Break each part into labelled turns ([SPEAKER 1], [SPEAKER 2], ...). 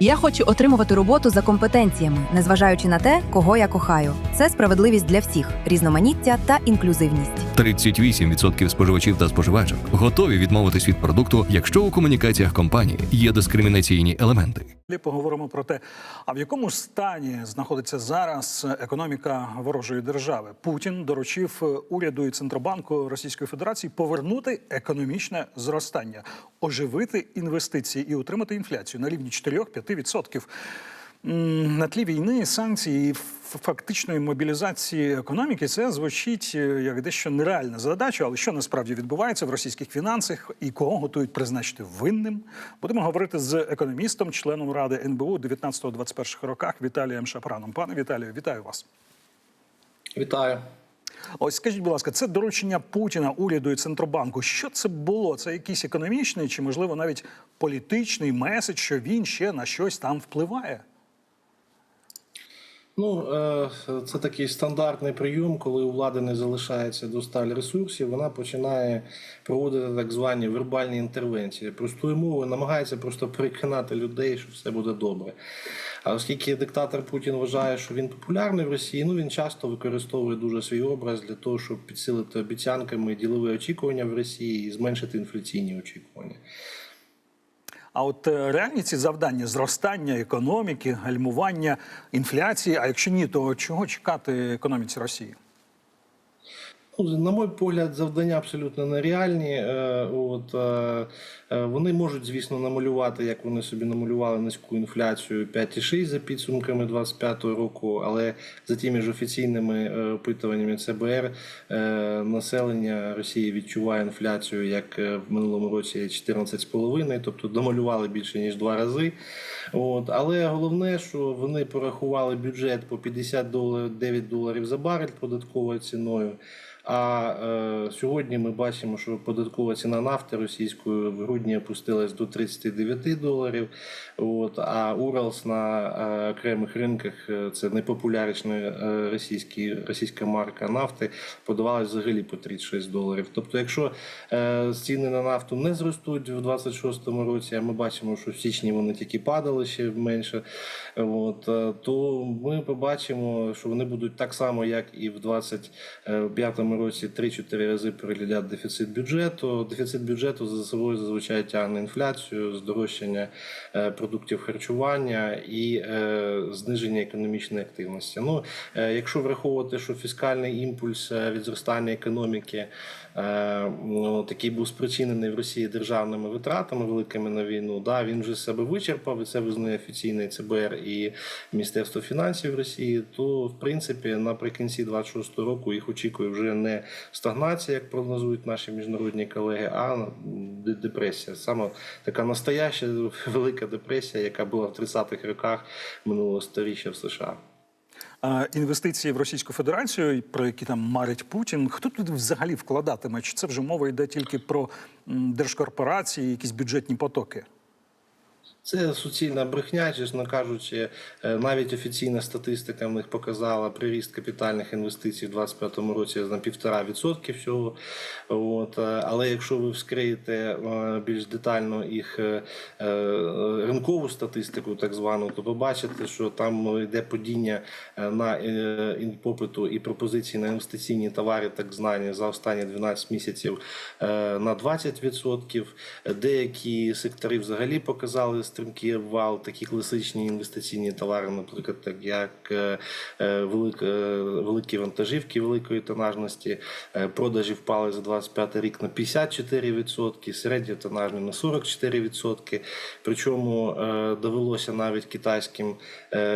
[SPEAKER 1] Я хочу отримувати роботу за компетенціями, незважаючи на те, кого я кохаю. Це справедливість для всіх, різноманіття та інклюзивність.
[SPEAKER 2] 38% споживачів та споживачок готові відмовитись від продукту, якщо у комунікаціях компанії є дискримінаційні елементи.
[SPEAKER 3] Поговоримо про те, а в якому стані знаходиться зараз економіка ворожої держави. Путін доручив уряду і центробанку Російської Федерації повернути економічне зростання, оживити інвестиції і утримати інфляцію на рівні 4-5%. М, На тлі війни, санкцій і фактичної мобілізації економіки це звучить е, як дещо нереальна задача, але що насправді відбувається в російських фінансах і кого готують призначити винним? Будемо говорити з економістом, членом ради НБУ 19-21 роках Віталієм Шапраном. Пане Віталію, вітаю вас.
[SPEAKER 4] Вітаю.
[SPEAKER 3] Ось скажіть, будь ласка, це доручення Путіна, уряду і центробанку. Що це було? Це якийсь економічний чи, можливо, навіть політичний меседж, що він ще на щось там впливає?
[SPEAKER 4] Ну, е, це такий стандартний прийом, коли у влади не залишається досталь ресурсів, вона починає проводити так звані вербальні інтервенції. Простою мовою намагається просто переконати людей, що все буде добре. А оскільки диктатор Путін вважає, що він популярний в Росії, ну він часто використовує дуже свій образ для того, щоб підсилити обіцянками ділові очікування в Росії і зменшити інфляційні очікування.
[SPEAKER 3] А от е, реальні ці завдання зростання економіки, гальмування інфляції. А якщо ні, то чого чекати економіці Росії?
[SPEAKER 4] На мій погляд, завдання абсолютно нереальні. Е, От, е, е, вони можуть, звісно, намалювати, як вони собі намалювали низьку інфляцію 5,6 за підсумками 2025 року, але за тими ж офіційними опитуваннями ЦБР населення Росії відчуває інфляцію як в минулому році 14,5, тобто домалювали більше ніж два рази. От, але головне, що вони порахували бюджет по 50 доларів 9 доларів за барель податковою ціною. А е, сьогодні ми бачимо, що податкова ціна нафти російської в грудні опустилась до 39 доларів. От, а Уралс на е, окремих ринках е, це найпопулярніша е, російські, російська марка нафти, подавалась взагалі по 36 доларів. Тобто, якщо е, ціни на нафту не зростуть в 26-му році, а ми бачимо, що в січні вони тільки падали ще менше, от, е, то ми побачимо, що вони будуть так само, як і в 25-му році 3-4 рази переглядати дефіцит бюджету. Дефіцит бюджету за собою зазвичай тягне інфляцію, здорожчання е, продуктів харчування і е, зниження економічної активності. Ну, е, якщо враховувати, що фіскальний імпульс від зростання економіки ну, такий був спричинений в Росії державними витратами великими на війну, да, він вже себе вичерпав, і це визнає офіційний ЦБР і Міністерство фінансів Росії, то в принципі наприкінці 26 року їх очікує вже не стагнація, як прогнозують наші міжнародні колеги, а депресія. Саме така настояща велика депресія, яка була в 30-х роках минулого сторіччя в США.
[SPEAKER 3] А інвестиції в Російську Федерацію, про які там марить Путін, хто туди взагалі вкладатиме? Чи це вже мова йде тільки про держкорпорації, якісь бюджетні потоки?
[SPEAKER 4] Це суцільна брехня, чесно кажучи, Е, навіть офіційна статистика в них показала приріст капітальних інвестицій в 2025 році на півтора відсотки всього. От, е, але якщо ви вскриєте е, більш детально їх ринкову статистику, так звану, то побачите, що там йде падіння на попиту і пропозиції на інвестиційні товари, так звані за останні 12 місяців на 20%. Деякі сектори взагалі показали стрімкий обвал, такі класичні інвестиційні товари, наприклад, так як е, е, велик- е, великі вантажівки великої тонажності. Продажі впали за 25 рік на 54%, середньотонажні на 44%. Причому довелося навіть китайським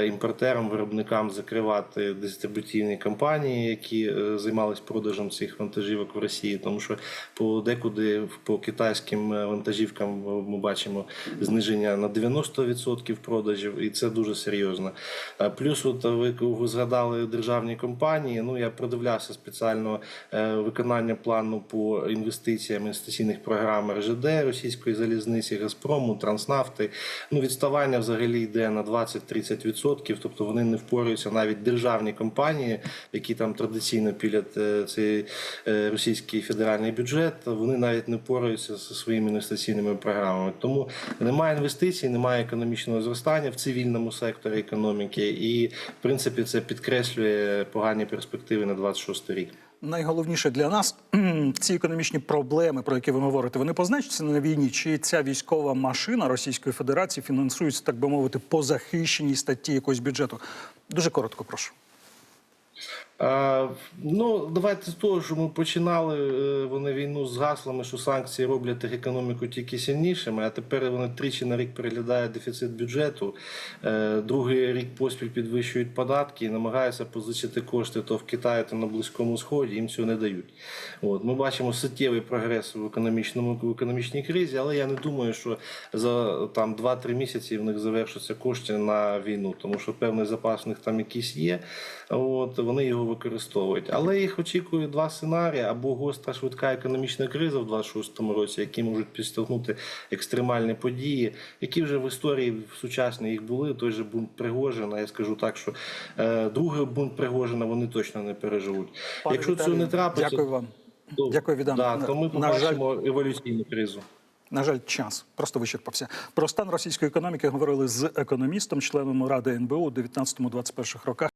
[SPEAKER 4] імпортерам, виробникам закривати дистрибутивні компанії, які займалися продажем цих вантажівок в Росії, тому що по декуди по китайським вантажівкам ми бачимо зниження на 90% продажів, і це дуже серйозно. Е, Плюс, от ви, ви згадали державні компанії. Ну я продивлявся спеціально е, виконання плану по інвестиціям інвестиційних програм РЖД Російської залізниці, Газпрому, Транснафти. Ну відставання взагалі йде на 20-30%, тобто вони не впораються навіть державні компанії, які там традиційно пілять е, цей е, російський федеральний бюджет. Вони навіть не впораються зі своїми інвестиційними програмами. Тому немає інвестицій. Інвестицій, немає економічного зростання в цивільному секторі економіки, і в принципі це підкреслює погані перспективи на 26 рік.
[SPEAKER 3] Найголовніше для нас ці економічні проблеми, про які ви говорите, вони позначаться на війні? Чи ця військова машина Російської Федерації фінансується, так би мовити, по захищеній статті якогось бюджету? Дуже коротко, прошу.
[SPEAKER 4] Ну, давайте з того, що ми починали е, вони війну з гаслами, що санкції роблять економіку тільки сильнішими, а тепер вони тричі на рік переглядають дефіцит бюджету. Е, Другий рік поспіль підвищують податки і намагаються позичити кошти то в Китаї, то на Близькому Сході. Їм цього не дають. От ми бачимо суттєвий прогрес в економічному в економічній кризі, але я не думаю, що за там 2-3 місяці в них завершаться кошти на війну, тому що певний запас в них там якийсь є. От вони його використовують. Але їх очікує два сценарії: або гостра швидка економічна криза в 26-му році, які можуть підштовхнути екстремальні події, які вже в історії в сучасній їх були. Той же бунт Пригожина. Я скажу так, що е, другий бунт Пригожина вони точно не переживуть.
[SPEAKER 3] Пане
[SPEAKER 4] Якщо
[SPEAKER 3] Віталію,
[SPEAKER 4] цього не трапиться,
[SPEAKER 3] дякую вам.
[SPEAKER 4] то,
[SPEAKER 3] Дякую, Відан.
[SPEAKER 4] Да, то ми
[SPEAKER 3] На жаль-
[SPEAKER 4] еволюційну кризу.
[SPEAKER 3] На жаль, час просто вичерпався. Про стан російської економіки говорили з економістом, членом ради НБУ у 19-21 роках.